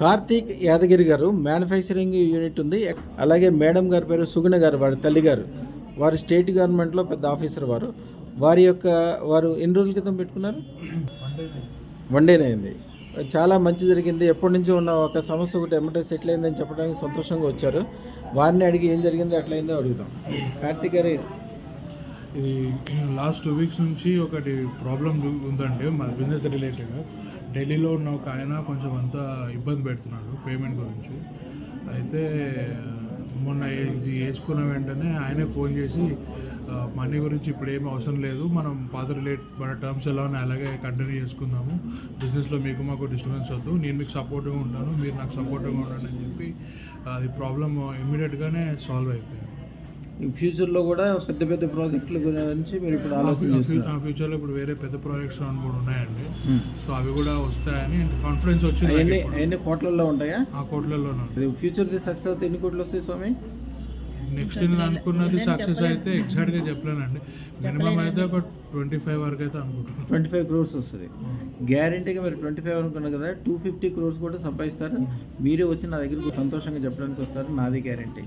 కార్తీక్ యాదగిరి గారు manufacturing unit ఉంది. అలాగే మేడం గారి పేరు సుగుణ గారు వారి తల్లి గారు. వారు స్టేట్ గవర్నమెంట్లో పెద్ద ఆఫీసర్ వారు. వారి యొక్క వారు ఎన్ని రోజుల క్రితం పెట్టుకున్నారు? వన్ డేనే అయింది. చాలా మంచి జరిగింది. ఎప్పటి నుంచో ఉన్న ఒక సమస్య ఒకటి ఎమ్మటే సెటిల్ అయిందని చెప్పడానికి సంతోషంగా వచ్చారు. వారిని అడిగి ఏం జరిగిందో అట్లయిందో అడుగుతాం కార్తీక్ గారు ఇది లాస్ట్ టూ వీక్స్ నుంచి ఒకటి ప్రాబ్లం ఉందండి మా బిజినెస్ రిలేటెడ్. ఢిల్లీలో ఉన్న ఒక ఆయన కొంచెం అంతా ఇబ్బంది పెడుతున్నాడు పేమెంట్ గురించి. అయితే మొన్న ఇది వేసుకున్న వెంటనే ఆయనే ఫోన్ చేసి మనీ గురించి ఇప్పుడు ఏమి అవసరం లేదు మనం పాత రిలేట్ మన టర్మ్స్ ఎలా ఉన్నాయి అలాగే కంటిన్యూ చేసుకుందాము. బిజినెస్లో మీకు మాకు డిస్టర్బెన్స్ వద్దు నేను మీకు సపోర్ట్గా ఉంటాను మీరు నాకు సపోర్ట్గా ఉండండి అని చెప్పి అది ప్రాబ్లమ్ ఇమ్మీడియట్గానే సాల్వ్ అయిపోయింది. ఫ్యూచర్లో కూడా పెద్ద పెద్ద ప్రాజెక్టుల గురించి మీరు ఇప్పుడు ఆలోచన ఫ్యూచర్లో ఇప్పుడు వేరే పెద్ద ప్రాజెక్ట్స్ కూడా ఉన్నాయండి. Hmm. సో అవి కూడా వస్తాయని కాన్ఫిడెన్స్ వచ్చింది అవన్నీ కోట్లల్లో ఉంటాయా? ఆ కోట్లలోనూ ఇది ఫ్యూచర్ది సక్సెస్ అవుతే ఎన్ని కోట్లు వస్తాయి స్వామి? నెక్స్ట్ నేను అనుకున్నది సక్సెస్ అయితే ఎగ్జాక్ట్గా చెప్పలేనండి. మినిమం అయితే ఒక ట్వంటీ ఫైవ్ వరకు అయితే అనుకుంటున్నాను. ట్వంటీ ఫైవ్ క్రోర్స్ వస్తుంది గ్యారంటీగా మీరు ట్వంటీ ఫైవ్ అనుకున్నారు కదా టూ ఫిఫ్టీ క్రోర్స్ కూడా సంపాదిస్తారు? మీరే వచ్చి నా దగ్గరికి సంతోషంగా చెప్పడానికి వస్తారు నాది గ్యారంటీ